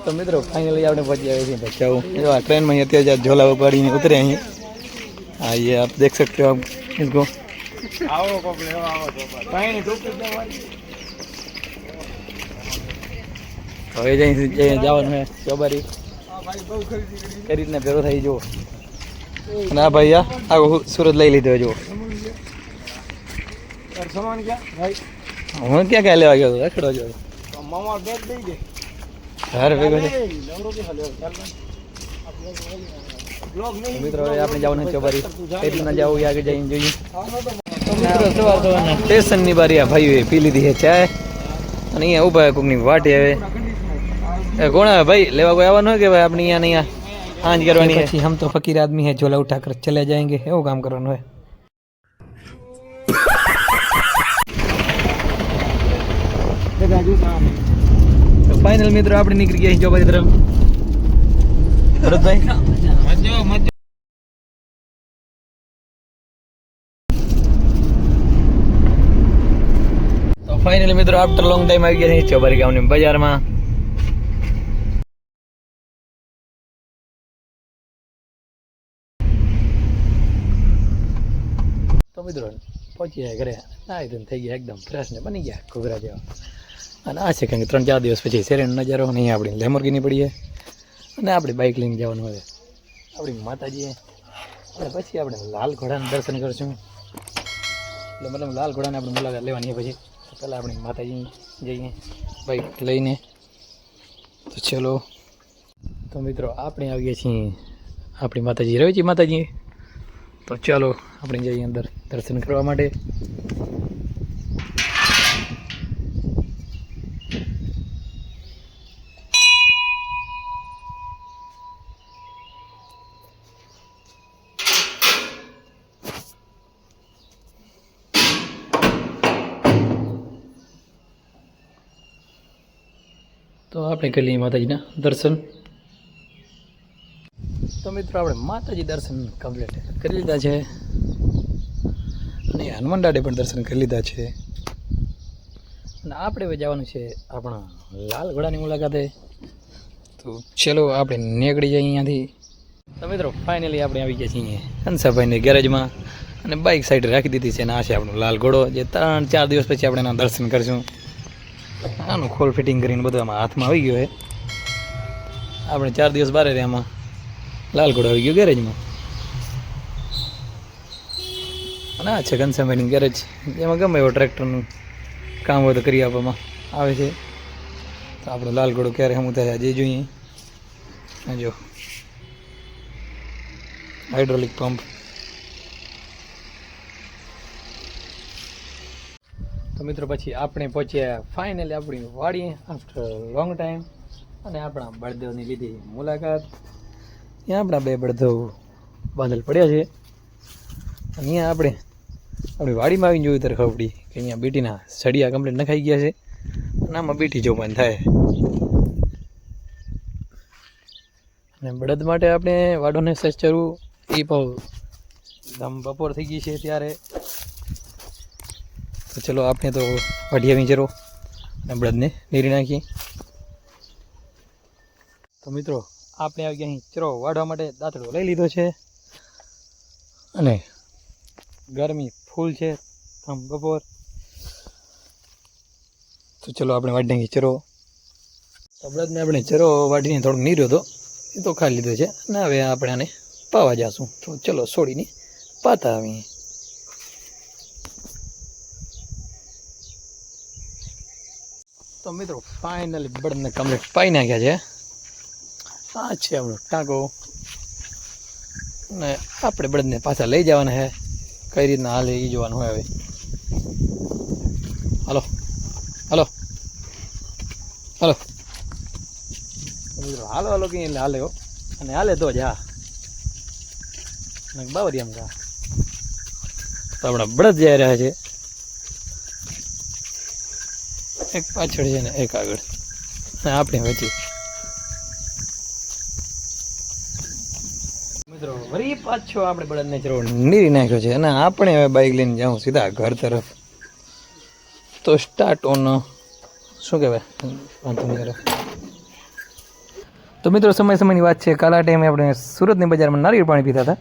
તો મિત્રો ફાઇનલી આપણે પહોંચી આવ્યા છીએ ભચાઉ જો આ ટ્રેનમાં અહીં અત્યારે જ ઝોલા ઉપાડીને ઉતરે અહીં હા ये आप देख सकते हो आप इसको આવો કોક લેવા આવો તો પાણી ટોપી દેવાની હવે જઈ જઈ જવાનું છે ચોબારી આ ભાઈ બહુ ખરીદી કરી કઈ રીતના ભેગો થઈ જુઓ અને આ ભાઈ આ આખો સુરત લઈ લીધો જુઓ તાર સામાન ક્યાં ભાઈ હું ક્યાં ક્યાં લેવા ગયો હતો રખડો ગયો હતો. તો મામા બેગ દઈ દે ઘર મિત્રો આપણે જવાનું છે બારી પેલી ના જવું આગળ જઈને જોઈએ. સ્ટેશનની બારી ભાઈ પી લીધી છે ચાય. અને અહીંયા ઊભા કોકની વાટી આવે કોણ ભાઈ? લેવા કોઈ આવવાનું હોય કે ભાઈ આપણે અહીંયા નહીં કરવાની છે? હમ તો ફકીર આદમી હે ઝોલા ઉઠાકર ચલે જાયંગે. એવું કામ કરવાનું હોય. ફાઇનલ મિત્રો, આપણે નીકળી ગયા છીએ તરફ. ભરતભાઈ? ફાઇનલી મિત્રો આફ્ટર લોંગ ટાઈમ આવી ગયા ચોબારી ગામની બજારમાં. તો મિત્રો, પહોંચી ગયા ઘરે. નાહી ધન થઈ ગયા, એકદમ ફ્રેશ ને બની ગયા ઘૂઘરા જેવા. અને આ છે કારણ કે ત્રણ ચાર દિવસ પછી શેરીનો નજારો અને અહીંયા આપણી લેમોર્ગીની પડીએ અને આપણી બાઇક લઈને જવાનું હોય આપણી માતાજીએ અને પછી આપણે લાલ ઘોડાના દર્શન કરશું. એટલે મતલબ લાલ ઘોડાને આપણે મુલાકાત લેવાની પછી. પહેલાં આપણે માતાજી જઈએ બાઈક લઈને તો ચલો. તો મિત્રો, આપણે આવીએ છીએ. આપણી માતાજી રવેજી માતાજી? તો ચાલો, આપણે જઈએ અંદર દર્શન કરવા માટે. તો આપણે કરી લઈએ માતાજીના દર્શન. તો મિત્રો, આપણે માતાજી દર્શન કમ્પ્લીટ કરી લીધા છે. અને હનુમાન દાડે પણ દર્શન કરી લીધા છે. અને આપણે હવે જવાનું છે આપણા લાલ ઘોડાની મુલાકાતે. તો ચલો આપણે નીકળી જઈએ અહીંયાથી. તો મિત્રો ફાઇનલી આપણે આવી ગયા છીએ હંસાભાઈની ગેરેજમાં અને બાઇક સાઈડ રાખી દીધી છે અને આ છે આપણો લાલ ઘોડો, જે ત્રણ ચાર દિવસ પછી આપણે એના દર્શન કરીશું. આનું ખોલ ફિટિંગ કરીને બધું આમાં હાથમાં આવી ગયો છે. આપણે ચાર દિવસ બારે રહ્યા આમાં લાલકોડ આવી ગયો ગેરેજમાં અને આ છે ઘનશ્યામભાઈની ગેરેજ એમાં ગમે એવો ટ્રેક્ટરનું કામ હોય તો કરી આપવામાં આવે છે. તો આપણો લાલગોડો ક્યારે હમું થાય આજે જોઈએ. જો. હાઇડ્રોલિક પંપ તો મિત્રો પછી આપણે પહોંચ્યા ફાઇનલી આપણી વાડી આફ્ટર લોંગ ટાઈમ અને આપણા બળદેવની લીધી મુલાકાત. ત્યાં આપણા બે બળદેવ બાંધલ પડ્યા છે. અહીંયા આપણે આપણી વાડીમાં આવીને જોયું ત્યારે ખબર પડી કે અહીંયા બીટીના સળિયા કમ્પ્લીટ નખાઈ ગયા છે. અને આમાં બીટી જોવાનું થાય. અને બળદ માટે આપણે વાડોને સજ્જ કરવું, એ દમ બપોર થઈ ગઈ છે ત્યારે. તો ચલો આપણે તો વાઢિયા વિંચરો અને બળદને નીરી નાખીએ તો મિત્રો, આપણે આવી ગયા અહીં ચરો વાઢવા માટે દાંતડો લઈ લીધો છે. અને ગરમી ફૂલ છે થમ બપોર. તો ચલો આપણે વાઢી નાખીએ ચરો. તો બળદને આપણે ચરો વાઢીને થોડોક નીર્યો હતો એ તો ખાઈ લીધો છે. અને હવે આપણે આને પાવા જાશું. તો ચલો છોડીને પાતા આવીએ. તો મિત્રો ફાઇનલી બળદને કમ્પ્લીટ પાઈ નાખ્યા છે. આ છે આપણો ટાંકો. ને આપણે બળદને પાછા લઈ જવાના છે. કઈ રીતના હાલે એ જોવાનું હોય હવે. હાલો. હલો. હલો. મિત્રો, હાલો હાલો કઈ એટલે હાલે અને હાલે તો જ, હા. બાબરી આમ કા. તો આપણા બળદ જઈ રહ્યા છે. એક પાછળ છે ને, એક આગળ. અને આપણે વચ્ચે મિત્રો, વળી પાછો આપણે બળદને ચરો નીરી નાખ્યો છે અને આપણે હવે બાઇક લઈને જાઉં સીધા ઘર તરફ. તો સ્ટાર્ટ ઓન શું કહેવાય? વાંધો નહીં તો મિત્રો, સમય સમયની વાત છે. કાલા ટાઈમે આપણે સુરતની બજારમાં નારિયેળ પાણી પીતા હતા.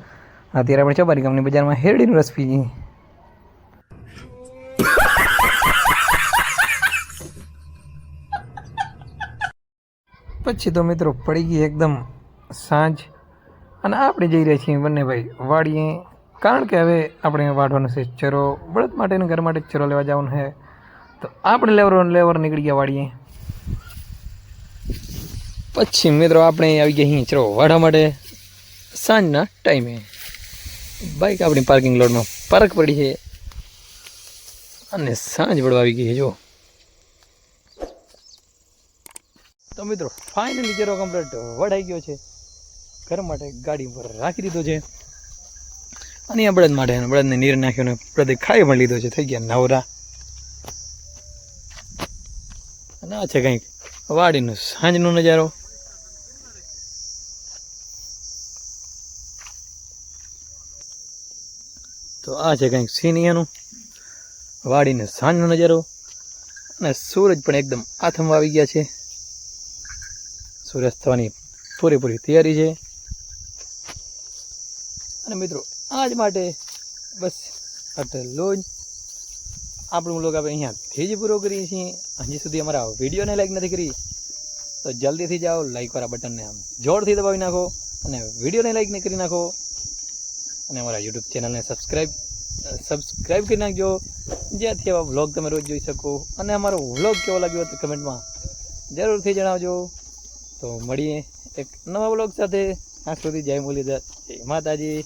અત્યારે આપણે ચબારી ગામની બજારમાં હેરડીનું રસ પીએ પછી તો મિત્રો પડી ગઈ એકદમ સાંજ. અને આપણે જઈ રહ્યા છીએ બંને ભાઈ વાડીએ. કારણ કે હવે આપણે વાઢવાનો છે ચરો. બળદ માટેને ઘર માટે ચરો લેવા જવાનું છે. તો આપણે લેવર લેવર નીકળી ગયા વાડીએ. પછી મિત્રો આપણે આવી ગયા અહીં ચરો વાઢવા માટે સાંજના ટાઈમે. બાઇક આપણી પાર્કિંગ લોટમાં પાર્ક પડી છે. અને સાંજ પડવા આવી ગઈ છે, જો. તો મિત્રો ફાઇનલી ચરો કમ્પ્લેટ વઢાઈ ગયો છે, ઘર માટે ગાડી પર રાખી દીધો છે. અને આ બળદ માટે, બળદને નીર નાખ્યો ને ખાઈ પણ લીધો છે, થઈ ગયા નવરા. અને આ છે કંઈક વાડીનો સાંજનો નજારો. તો આ છે કંઈક સીન અહીંયાનું. વાડીને સાંજનો નજારો. અને સૂરજ પણ એકદમ આથમવા આવી ગયા છે. સૂર્યાસ્ત થવાની પૂરેપૂરી તૈયારી છે. અને મિત્રો, આજ માટે બસ આટલું જ. આપણું લોક આપણે અહીંયાથી જ પૂરો કરીએ છીએ. હજી સુધી અમારા વિડીયોને લાઈક નથી કરી, તો જલ્દીથી જાઓ લાઈકવાળા બટનને આમ જોરથી દબાવી નાખો અને વિડીયોને લાઈક નહીં કરી નાખો. અને અમારા યુટ્યુબ ચેનલને સબસ્ક્રાઈબ સબસ્ક્રાઈબ કરી નાખજો. જ્યાંથી આવા વ્લોગ તમે રોજ જોઈ શકો. અને અમારો વ્લોગ કેવો લાગ્યો તો કમેન્ટમાં જરૂરથી જણાવજો. તો મળીએ એક નવા બ્લોગ સાથે. આ સુધી જય મુરલીધર. જય માતાજી.